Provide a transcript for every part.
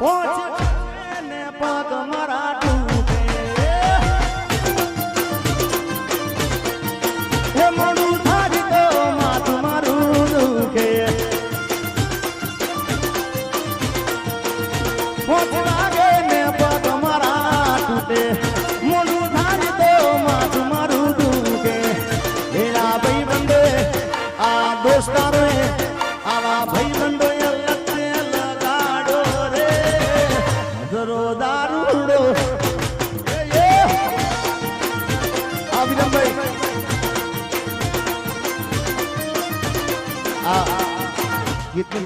પહોંચે ને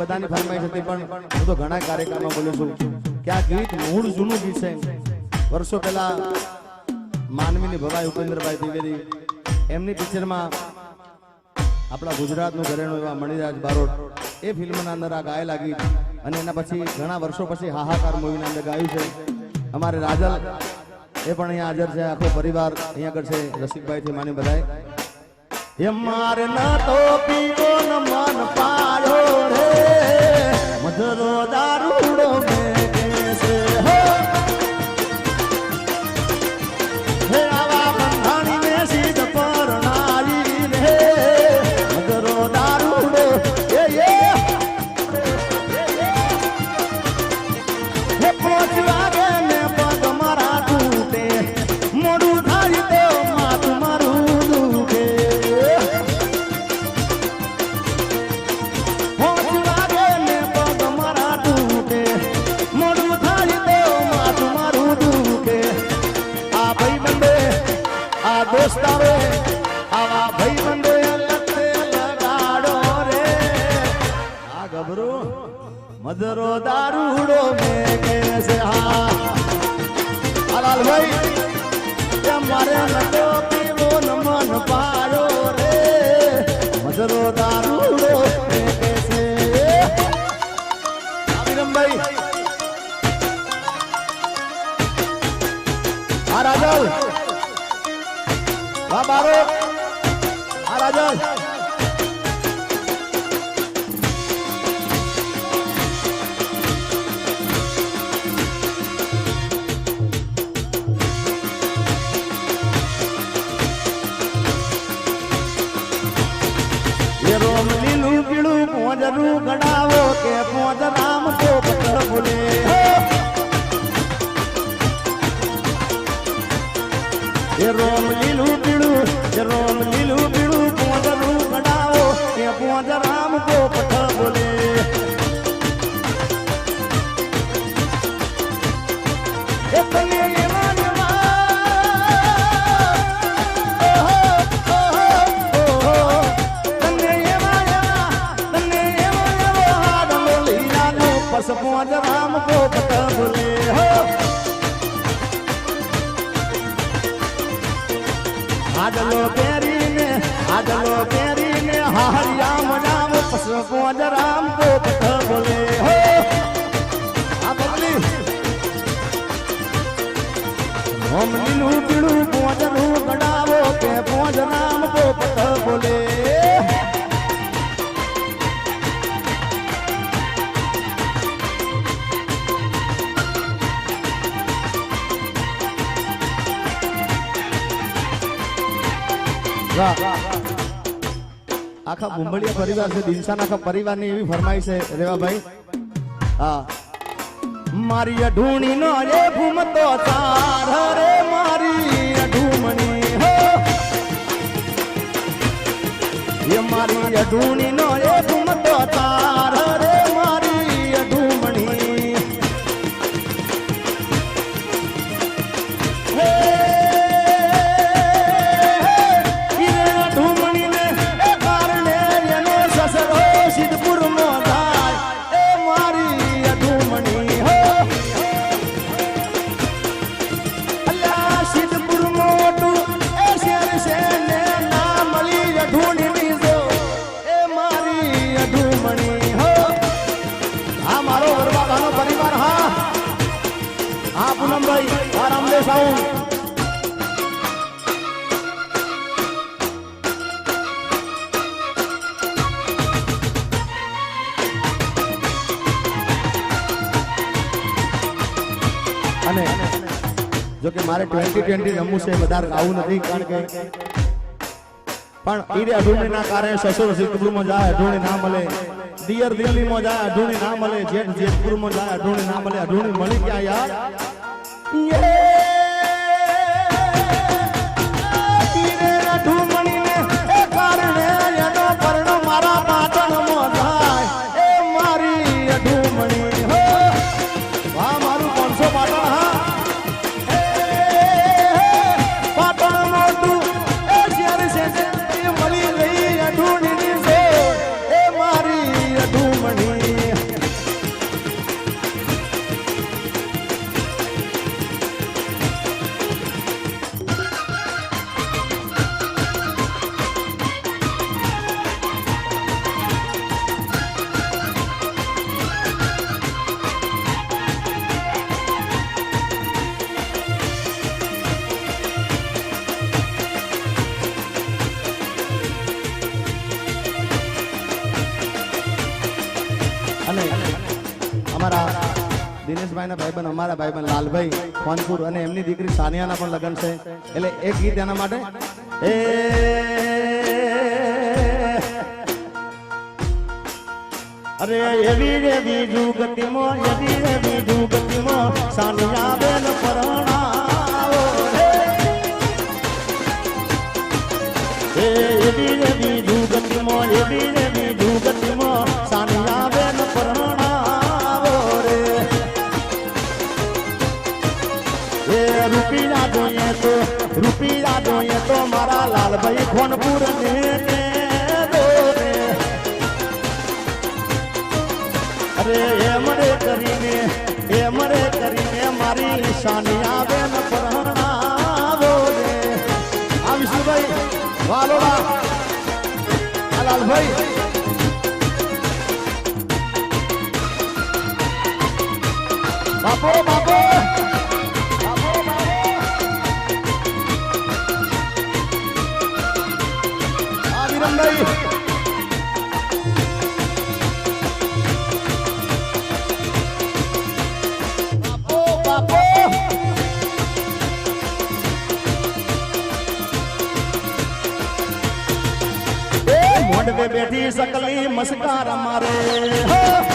બધાની ફરમાઈશ હતી પણ હું તો ઘણા કાર્યક્રમમાં બોલું છું કે આ ગીત મૂળ જૂનું ગીત છે. વર્ષો પહેલા માનવીની ભવાઈ ઉપેન્દ્રભાઈ દ્વિવેદી એમની પિક્ચરમાં આપણા ગુજરાતનું ઘરેણું એવા મણિરાજ બારોટ, એ ફિલ્મના અંદર આ ગાયેલા ગીત અને એના પછી ઘણા વર્ષો પછી હાહાકાર મૂવીના અંદર ગાયું છે. અમારે રાજલ એ પણ અહીંયા હાજર છે, આખો પરિવાર અહીંયા આગળ છે, રસિકભાઈથી માની બધાએ. મારે ન તો પીવો ન મન રે દારૂડો મધરો દારૂડો મેકે છે હા. હાલાલભાઈ મારે નતો પીવો ન મન દારૂડો રાજલ. રાજલ. રામ પહેરીને, આદલો પહેરીને હારિયામ રામ પસપો જ રામ પોપટ બોલે. હો! આ બબલી ઓમ લીલું પીળું પોજરું ગડાવો કે પોજ રામ પોપટ બોલે. આખા બુંબળિયા પરિવાર છે દિનશાન આખા પરિવારની એવી ફરમાઈ છે રેવાભાઈ હા. મારી અઢૂણી નો રે ઘૂમતો ચાર રે મારી અઢૂમણી, હો. એ મારી અઢૂણી નો રે ઘૂમતો ચાર. કે મારે ટ્વેન્ટી ટ્વેન્ટી રમવું છે, વધારે આવું નથી, કારણ કે પણ ઈરે અઢુણી ના કારણે સસુર સિદ્ધપુરમાં જાય અઢુણી ના મળે. દિયર દિલ્હીમાં જાય અઢુણી ના મળે. જેઠ જેતપુરમાં જાય અઢુણી ના મળે. અઢુણી મળી ક્યાં યાર? દિનેશભાઈના ભાઈબંધ, અમારા ભાઈબંધ લાલભાઈ ફોનપુર અને એમની દીકરી સાનિયાના પણ લગ્ન છે. એટલે એક ગીત એના માટે. એ અરે એવી રે બીજું ગતિમાં એવી રે બીજું ગતિમાં સાનિયા બેન પરણાવો રૂપિયા જોઈએ તો રૂપિયા જોઈએ તો મારા લાલભાઈ ખોનપુર ને અરે એમ રે કરીને, એમ રે કરીને મારી સાનિયા બેન રે. આ વાલોડા લાલભાઈ. બાપો બાપો. બાપો મોઢવે બેઠી સકલી મસ્કાર મારે.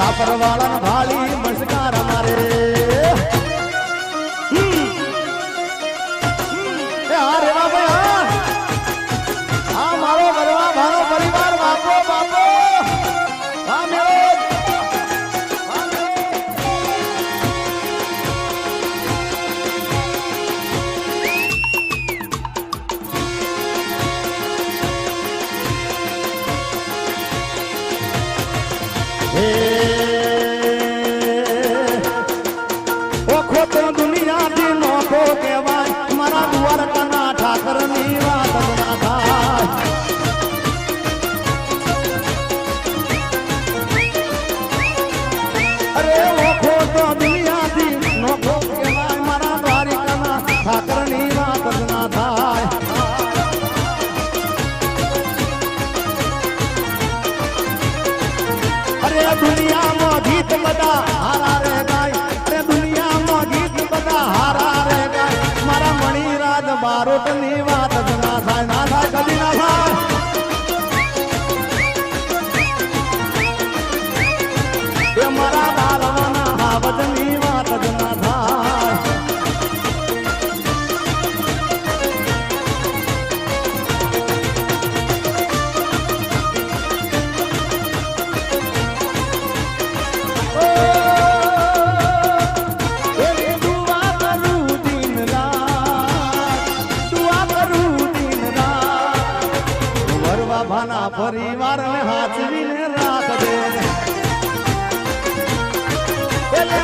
મારા સાપર વાળા ભાળી મસ્કાર મારે. ના વરવા પરિવારને હાચવીને રાખજે.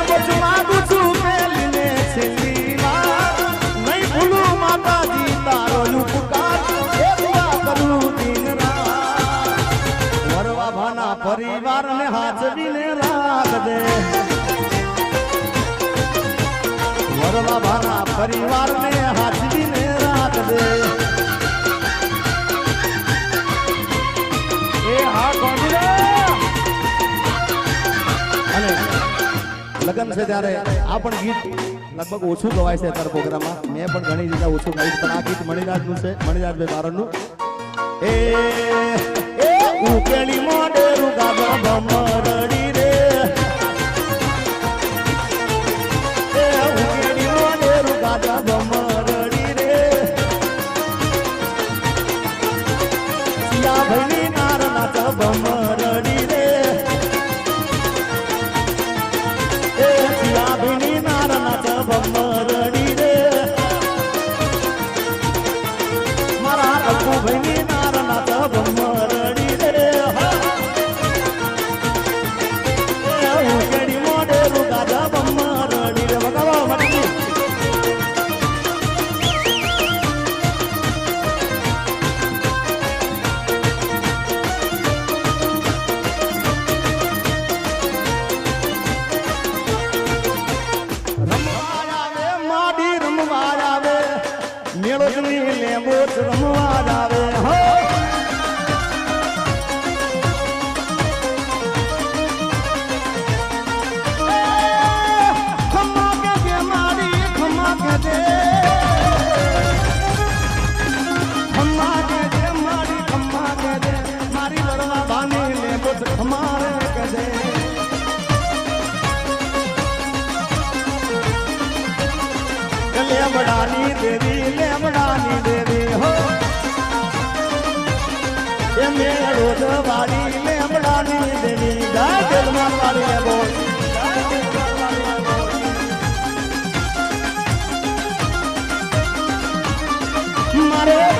બસ માંગુ છું પેલીને છેલ્લી વાર નહીં ભૂલું માતાજી, તારો ઉપકાર એ કરું દિન રાત. વરવા ભાના પરિવારને હાચવીને રાખજે. વરવા ભાના પરિવાર ને છે ત્યારે આ પણ ગીત લગભગ ઓછું ગવાય છે અત્યારે પ્રોગ્રામમાં. મેં પણ ઘણી રીતે ઓછું ગાયું પણ આ ગીત મણિરાજનું છે મણિરાજભાઈ બારણનું. એ ઉકેલી મોડે ગાગા ભમરડી.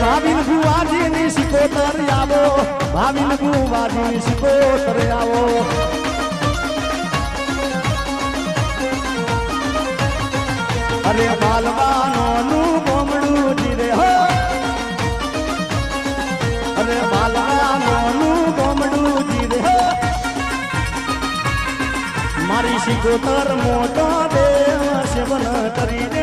ભાવિન ભુવાજીની સિકોતર આવો, ભાવિન ભુવાજીની સિકોતર આવો. અરે બાલવાનો નું બોમડું જીરે હો. અરે બાલવાનો નું બોમડું જીરે હો. મારી સિકોતર મોટો દેવ સેવન કરીને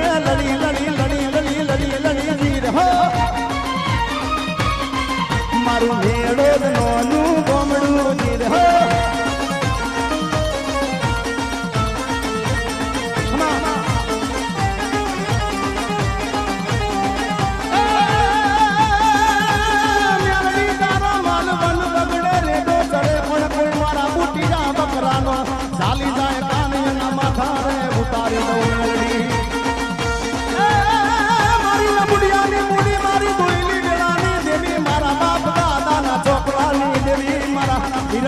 ચડે પણ કોઈ મારા બુટીના બકરાનો ચાલી જાય કાનીના માથા રે ઉતારી દઉં.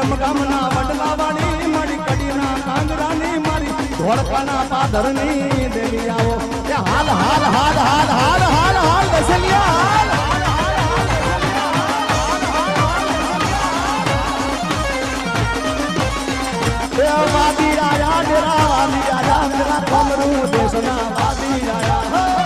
હિરમ ગામના વડલાવાળી મારી કડીના કાંગરાની મારી ધોળકાના પાદરની દેવી આવો એ હાલ હાલ હાલ હાલ હાલ હાલ હાલ દસલિયા હાલ એ વાદી આયા ડેરા વાદી આયા મેરા કમરું દેશના વાદી આયા